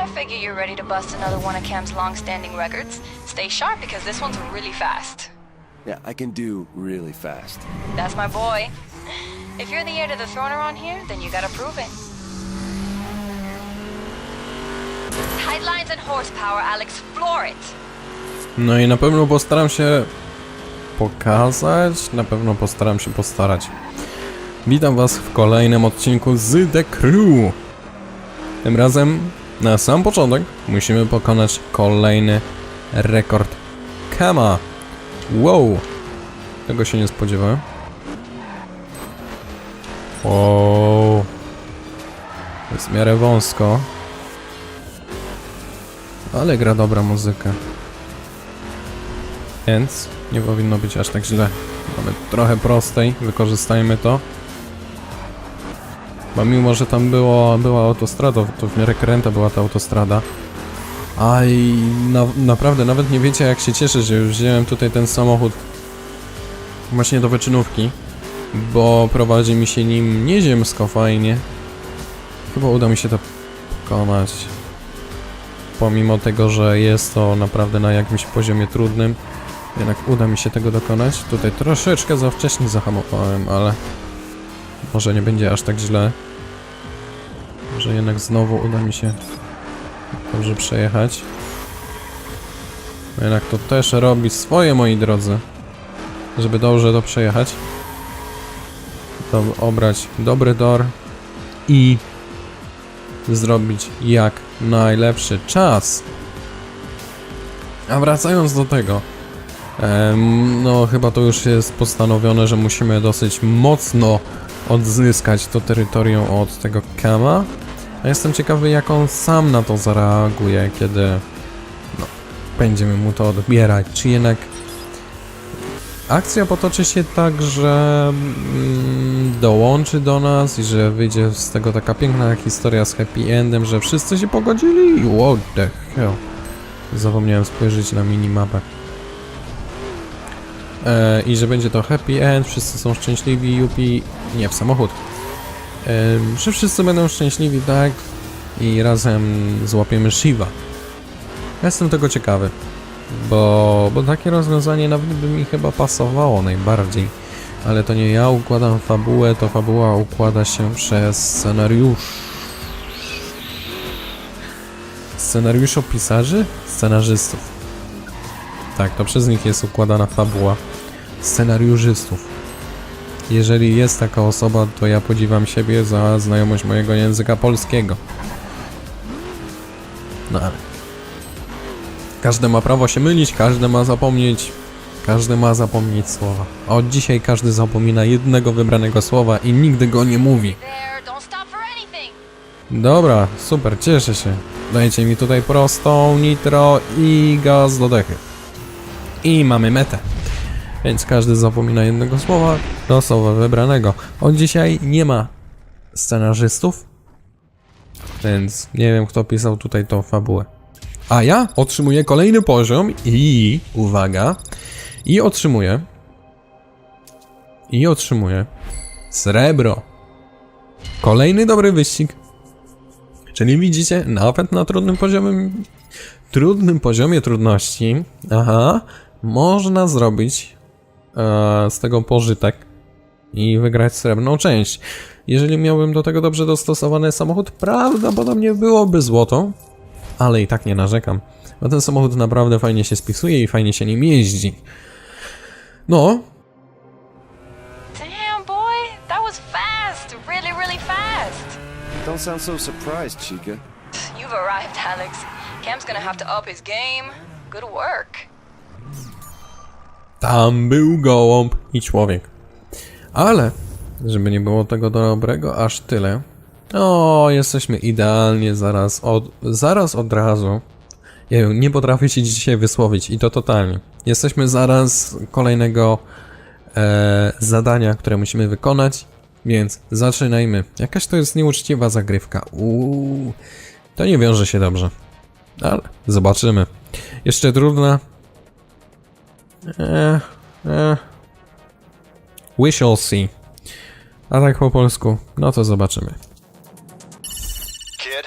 I figure you're ready to bust another one of Cam's long-standing records. Stay sharp because this one's really fast. Yeah, I can do really fast. That's my boy. If you're the heir to the throne around here, then you gotta prove it. Tight lines and horsepower, Alex. Floor it. No i na pewno postaram się pokazać, na pewno postaram się postarać. Witam was w kolejnym odcinku z The Crew. Tym razem na sam początek musimy pokonać kolejny rekord Kama. Wow! Tego się nie spodziewałem. Wow! Jest w miarę wąsko. Ale gra dobra muzyka. Więc nie powinno być aż tak źle. Mamy trochę prostej, wykorzystajmy to. Bo mimo, że tam było, była autostrada, to w miarę kręta była ta autostrada. A i na, naprawdę nawet nie wiecie jak się cieszę, że wziąłem tutaj ten samochód właśnie do wyczynówki, bo prowadzi mi się nim nieziemsko fajnie. Chyba uda mi się to pokonać. Pomimo tego, że jest to naprawdę na jakimś poziomie trudnym, jednak uda mi się tego dokonać. Tutaj troszeczkę za wcześnie zahamowałem, ale może nie będzie aż tak źle. Może jednak znowu uda mi się dobrze przejechać. Jednak to też robi swoje, moi drodzy. Żeby dobrze to przejechać. To obrać dobry tor i zrobić jak najlepszy czas. A wracając do tego, no chyba to już jest postanowione, że musimy dosyć mocno odzyskać to terytorium od tego Kama. A jestem ciekawy, jak on sam na to zareaguje, kiedy no, będziemy mu to odbierać. Czy jednak akcja potoczy się tak, że mm, dołączy do nas i że wyjdzie z tego taka piękna historia z happy endem, że wszyscy się pogodzili what the hell. Zapomniałem spojrzeć na minimapę. E, I że będzie to happy end, wszyscy są szczęśliwi, Yupi... Nie, w samochód. E, że wszyscy będą szczęśliwi, tak? I razem złapiemy Shiva. Jestem tego ciekawy. Bo, bo takie rozwiązanie nawet by mi chyba pasowało najbardziej. Ale to nie ja układam fabułę, to fabuła układa się przez scenariusz. Scenariuszopisarzy? Scenarzystów. Tak, to przez nich jest układana fabuła. Scenariuszystów. Jeżeli jest taka osoba, to ja podziwiam siebie za znajomość mojego języka polskiego. No ale każdy ma prawo się mylić, każdy ma zapomnieć. Każdy ma zapomnieć słowa. A od dzisiaj każdy zapomina jednego wybranego słowa i nigdy go nie mówi. Dobra, super, cieszę się. Dajcie mi tutaj prostą, nitro i gaz do dechy. I mamy metę. Więc każdy zapomina jednego słowa do słowa wybranego. Od dzisiaj nie ma scenarzystów, więc nie wiem kto pisał tutaj tą fabułę. A ja otrzymuję kolejny poziom i uwaga, i otrzymuję i otrzymuję srebro. Kolejny dobry wyścig. Czyli widzicie, nawet na trudnym poziomie, trudnym poziomie trudności, aha, można zrobić z tego pożytek i wygrać srebrną część. Jeżeli miałbym do tego dobrze dostosowany samochód, prawdopodobnie byłoby złoto, ale i tak nie narzekam, bo ten samochód naprawdę fajnie się spisuje i fajnie się nim jeździ. No, Damn, boy, that was fast. Really, really fast. Don't sound so surprised, Chica. You've arrived, Alex. Cam's gonna have to up his game. Good work. Tam był gołąb i człowiek. Ale, żeby nie było tego dobrego aż tyle. O, jesteśmy idealnie zaraz od, zaraz od razu. Jeju, nie potrafię się dzisiaj wysłowić i to totalnie. Jesteśmy zaraz kolejnego e, zadania, które musimy wykonać, więc zaczynajmy. Jakaś to jest nieuczciwa zagrywka. Uuu, to nie wiąże się dobrze. Ale zobaczymy. Jeszcze trudna, Eh, eh. We shall see. A tak po polsku, no to zobaczymy. Kid,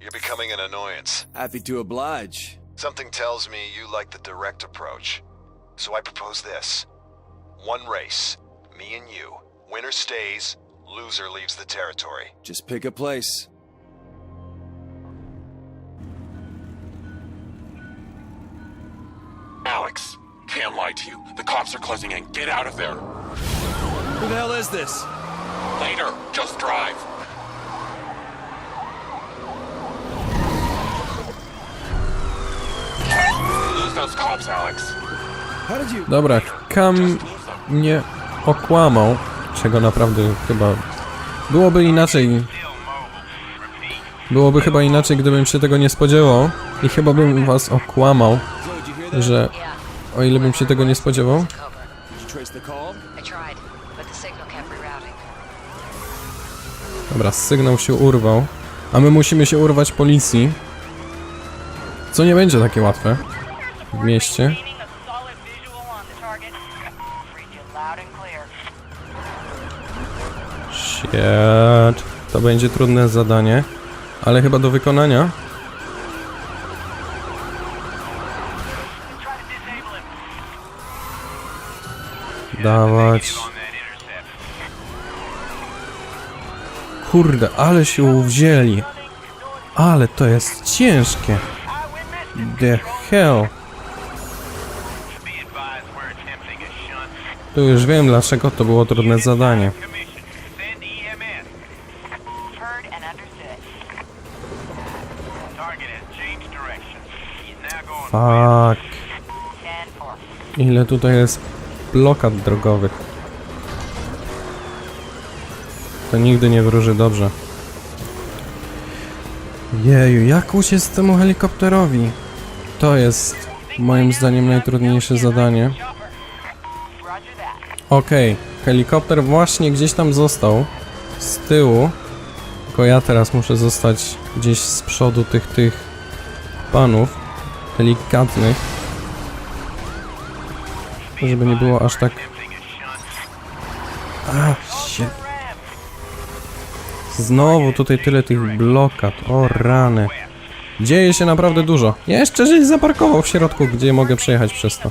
You're becoming an annoyance. Happy to oblige. Something tells me you like the direct approach. So I propose this one race, me and you. Winner stays, loser leaves the territory. Just pick a place. Alex, can't lie to you. The cops are closing in. Get out of there. Who the hell is this? Later, just drive. Lose those cops, Alex. How did you... Dobra, them. mnie okłamał, czego naprawdę chyba byłoby inaczej. Byłoby chyba inaczej, gdybym się tego nie spodziewał i chyba bym was okłamał, że o ile bym się tego nie spodziewał, dobra, sygnał się urwał, a my musimy się urwać policji, co nie będzie takie łatwe w mieście. Shit. To będzie trudne zadanie, ale chyba do wykonania. Dawać. Kurde, ale się uwzięli. Ale to jest ciężkie. The hell. Tu już wiem dlaczego to było trudne zadanie. Fuck. 10 4. Ile tutaj jest blokad drogowych. To nigdy nie wróży dobrze. Jeju, jak uciec temu helikopterowi? To jest moim zdaniem najtrudniejsze zadanie. Okej, helikopter właśnie gdzieś tam został. Z tyłu. Tylko ja teraz muszę zostać gdzieś z przodu tych, tych panów. Delikatnych. Żeby nie było aż tak... A, się... Znowu tutaj tyle tych blokad. O rany. Dzieje się naprawdę dużo. Jeszcze żeś zaparkował w środku, gdzie mogę przejechać przez to.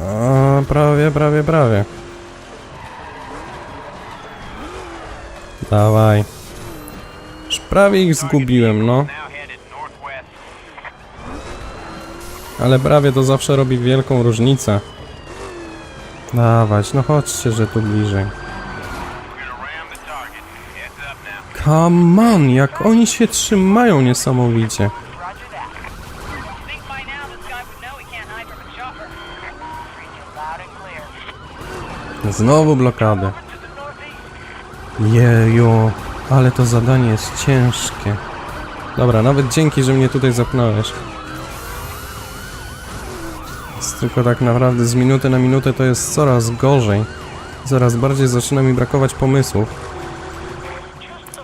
A, prawie, prawie, prawie. Dawaj. Już prawie ich zgubiłem, no. Ale prawie to zawsze robi wielką różnicę. Dawać, no chodźcie, że tu bliżej. Come on, jak oni się trzymają niesamowicie. Znowu northeast. Jeju, ale to zadanie jest ciężkie. Dobra, nawet dzięki, że mnie tutaj zapnąłeś. Tylko tak naprawdę z minuty na minutę to jest coraz gorzej. Coraz bardziej zaczyna mi brakować pomysłów.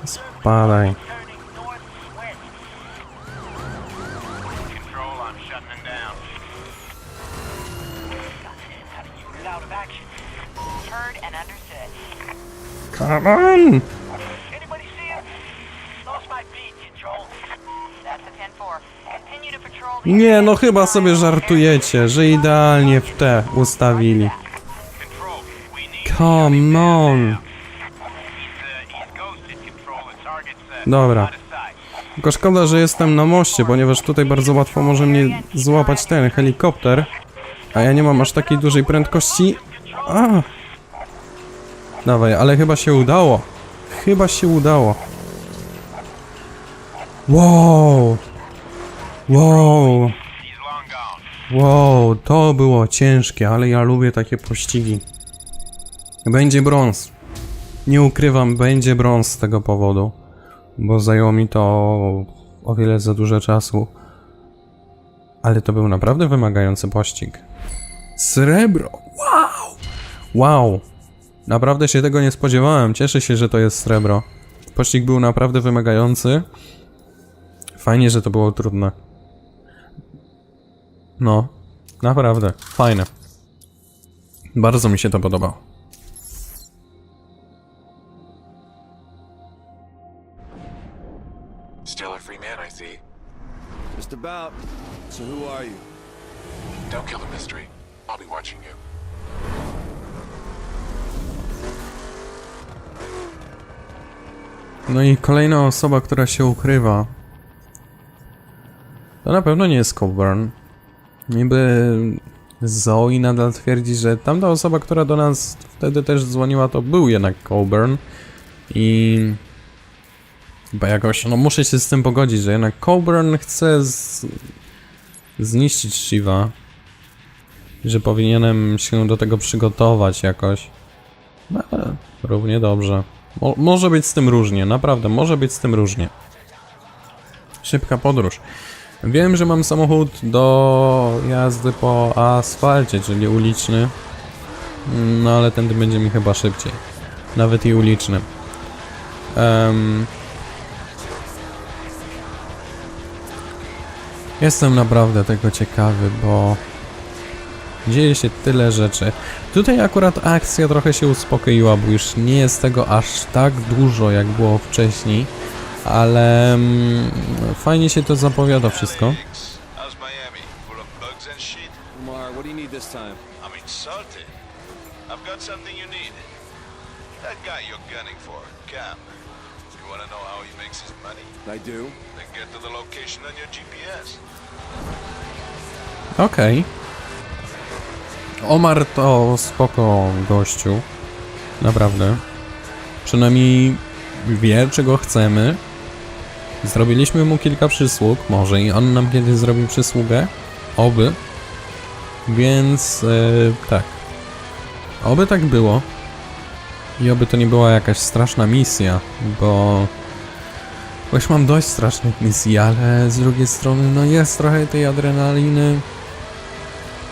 Spadaj. Turning northwest. Nie, no chyba sobie żartujecie, że idealnie w te ustawili. Come on! Dobra. Tylko szkoda, że jestem na moście, ponieważ tutaj bardzo łatwo może mnie złapać ten helikopter. A ja nie mam aż takiej dużej prędkości. A! Dawaj, ale chyba się udało. Chyba się udało. Wow! Wow! Wow, to było ciężkie, ale ja lubię takie pościgi. Będzie brąz. Nie ukrywam, będzie brąz z tego powodu, bo zajęło mi to o wiele za dużo czasu. Ale to był naprawdę wymagający pościg. Srebro! Wow! Wow! Naprawdę się tego nie spodziewałem. Cieszę się, że to jest srebro. Pościg był naprawdę wymagający. Fajnie, że to było trudne. No, naprawdę, fajne. Bardzo mi się to podobało. Still a free man, I see. Just about. So who are you? Don't kill the mystery. I'll be watching you. No i kolejna osoba, która się ukrywa. To na pewno nie jest Coburn. Niby Zoe nadal twierdzi, że tamta osoba, która do nas wtedy też dzwoniła, to był jednak Coburn. I chyba jakoś, no muszę się z tym pogodzić, że jednak Coburn chce z... zniszczyć Shiva. Że powinienem się do tego przygotować jakoś. No ale równie dobrze. Mo może być z tym różnie, naprawdę, może być z tym różnie. Szybka podróż. Wiem, że mam samochód do jazdy po asfalcie, czyli uliczny. No ale tędy będzie mi chyba szybciej. Nawet i uliczny. Em, Jestem naprawdę tego ciekawy, bo dzieje się tyle rzeczy. Tutaj akurat akcja trochę się uspokoiła, bo już nie jest tego aż tak dużo, jak było wcześniej, ale mm, fajnie się to zapowiada wszystko. How's Miami? Full of bugs and shit? Lamar, what do you need this time? I'm insulted. I've got something you need. That guy you're gunning for, Cam. You wanna know how he makes his money? I do. Then get to the location on your GPS. Okej. Omar to spoko gościu. Naprawdę. Przynajmniej wie, czego chcemy. Zrobiliśmy mu kilka przysług. Może i on nam kiedyś zrobi przysługę. Oby. Więc e, tak. Oby tak było. I oby to nie była jakaś straszna misja, bo... Bo już mam dość strasznych misji, ale z drugiej strony, no jest trochę tej adrenaliny.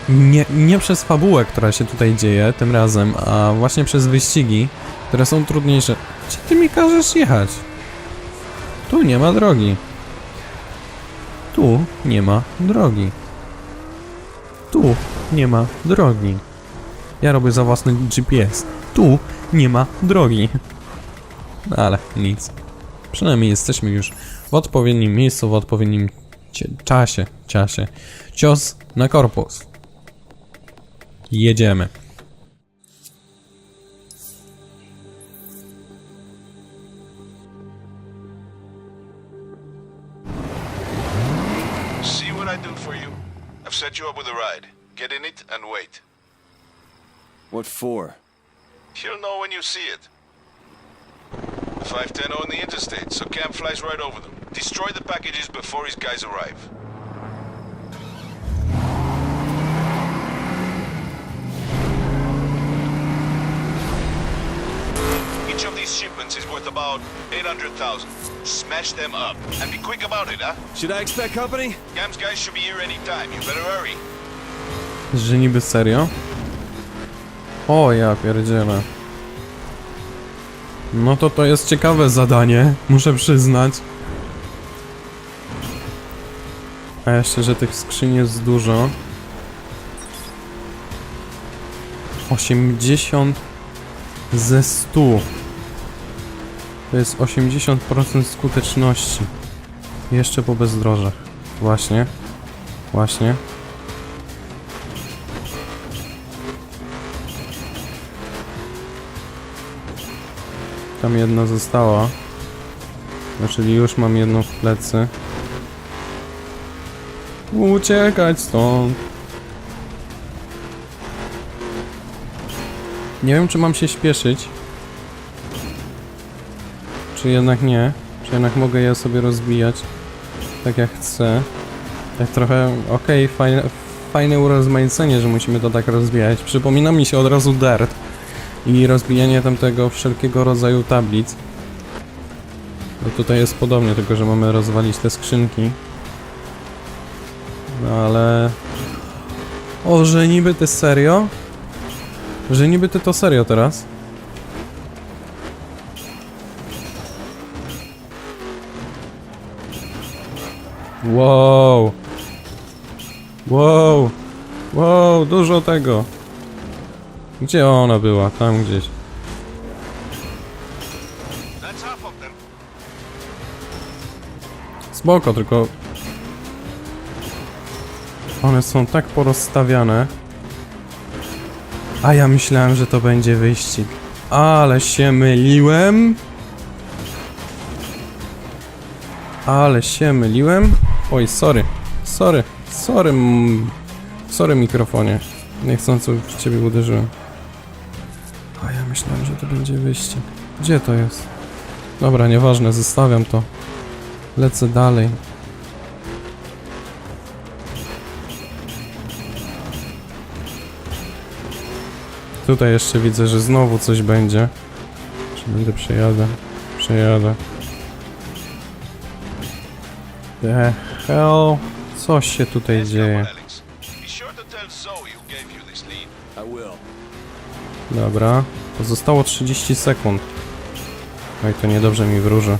Nie, nie przez fabułę, która się tutaj dzieje tym razem, a właśnie przez wyścigi, które są trudniejsze. Gdzie ty mi każesz jechać? Tu nie ma drogi. Tu nie ma drogi. Tu nie ma drogi. Ja robię za własny GPS. Tu nie ma drogi. No ale nic. Przynajmniej jesteśmy już w odpowiednim miejscu, w odpowiednim czasie, czasie. Cios na korpus. Jedziemy. I do for you? I've set you up with a ride. Get in it and wait. What for? You'll know when you see it. The 510 on the interstate, so Cam flies right over them. Destroy the packages before his guys arrive. Each of these shipments is worth about 800,000. Smash them up. And be quick about it, huh? Should I expect company? Cam's guys should be here any time. You better hurry. Że niby serio? O ja pierdzielę. No to to jest ciekawe zadanie, muszę przyznać. A jeszcze, że tych skrzyń jest dużo. 80 ze 100. To jest 80% skuteczności. Jeszcze po bezdrożach. Właśnie. Właśnie. Tam jedna została. No, czyli już mam jedną w plecy. Uciekać stąd. Nie wiem, czy mam się śpieszyć. Czy jednak nie. Czy jednak mogę je sobie rozbijać tak jak chcę. Tak trochę, okej, fajne, fajne urozmaicenie, że musimy to tak rozbijać. Przypomina mi się od razu Dirt i rozbijanie tamtego wszelkiego rodzaju tablic. No tutaj jest podobnie, tylko że mamy rozwalić te skrzynki. No ale... O, że niby ty serio? Że niby ty to serio teraz? Wow! Wow! Wow, dużo tego! Gdzie ona była? Tam gdzieś. Spoko, tylko... One są tak porozstawiane. A ja myślałem, że to będzie wyścig. Ale się myliłem. Ale się myliłem. Oj, sorry. Sorry. Sorry. Sorry mikrofonie. Niechcący w ciebie uderzyłem. A ja myślałem, że to będzie wyścig. Gdzie to jest? Dobra, nieważne, zostawiam to. Lecę dalej. Tutaj jeszcze widzę, że znowu coś będzie. Czy będę przejadę? Przejadę. The hell? Co się tutaj dzieje? Dobra. Zostało 30 sekund. Oj, to niedobrze mi wróży.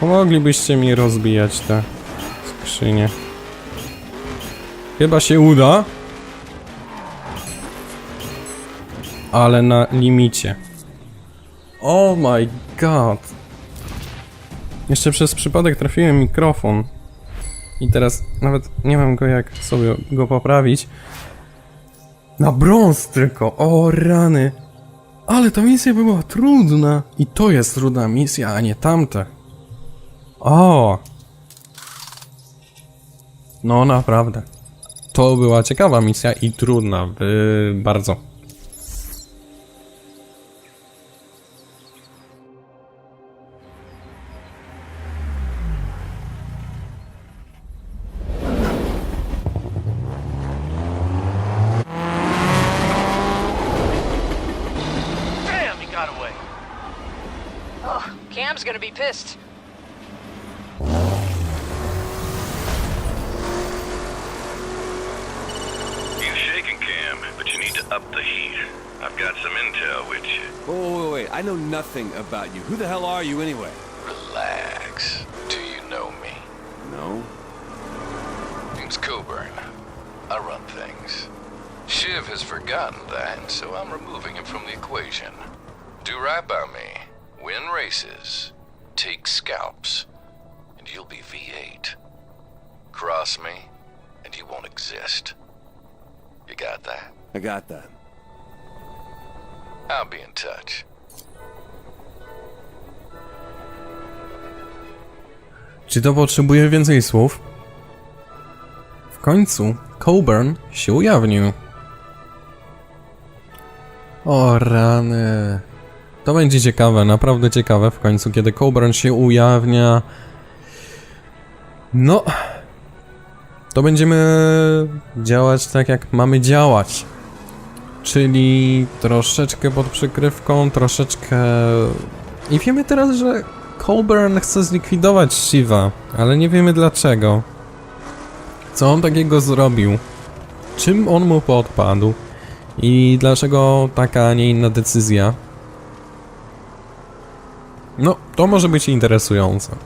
Pomoglibyście mi rozbijać te skrzynie. Chyba się uda. Ale na limicie. Oh my god. Jeszcze przez przypadek trafiłem mikrofon. I teraz nawet nie mam go jak sobie go poprawić. Na brąz tylko, o rany. Ale ta misja była trudna. I to jest trudna misja, a nie tamte. O! No naprawdę. To była ciekawa misja i trudna, yy, bardzo. Cam's gonna be pissed. You shaking, Cam, but you need to up the heat. I've got some intel with you. Oh, wait, wait. I know nothing about you. Who the hell are you anyway? Relax. Do you know me? No. Name's Coburn. I run things. Shiv has forgotten that, so I'm removing him from the equation. Do right by me. Win races. Take scalps. And you'll be V8. Cross me, and you won't exist. You got that? I got that. I'll be in touch. Czy to potrzebuje więcej słów? W końcu Coburn się ujawnił. O rany. To będzie ciekawe, naprawdę ciekawe w końcu, kiedy Coburn się ujawnia. No. To będziemy działać tak, jak mamy działać. Czyli troszeczkę pod przykrywką, troszeczkę... I wiemy teraz, że Colburn chce zlikwidować Shiva, ale nie wiemy dlaczego. Co on takiego zrobił? Czym on mu podpadł? I dlaczego taka, a nie inna decyzja? No, to może być interesujące.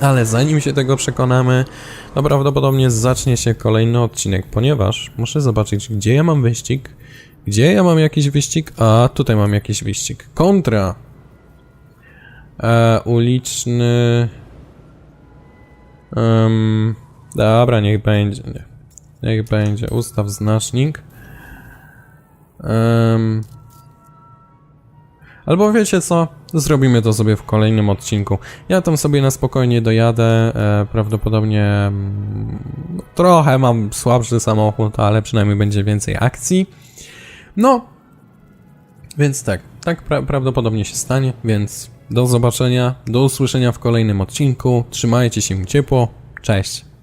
Ale zanim się tego przekonamy, to prawdopodobnie zacznie się kolejny odcinek, ponieważ muszę zobaczyć, gdzie ja mam wyścig, gdzie ja mam jakiś wyścig, a tutaj mam jakiś wyścig. Kontra! E, uliczny. Um, dobra, niech będzie. Nie. Niech będzie. Ustaw znacznik. Um, albo wiecie co? Zrobimy to sobie w kolejnym odcinku. Ja tam sobie na spokojnie dojadę. E, prawdopodobnie mm, no, trochę mam słabszy samochód, ale przynajmniej będzie więcej akcji. No, więc tak, tak pra prawdopodobnie się stanie, więc do zobaczenia, do usłyszenia w kolejnym odcinku. Trzymajcie się ciepło, cześć.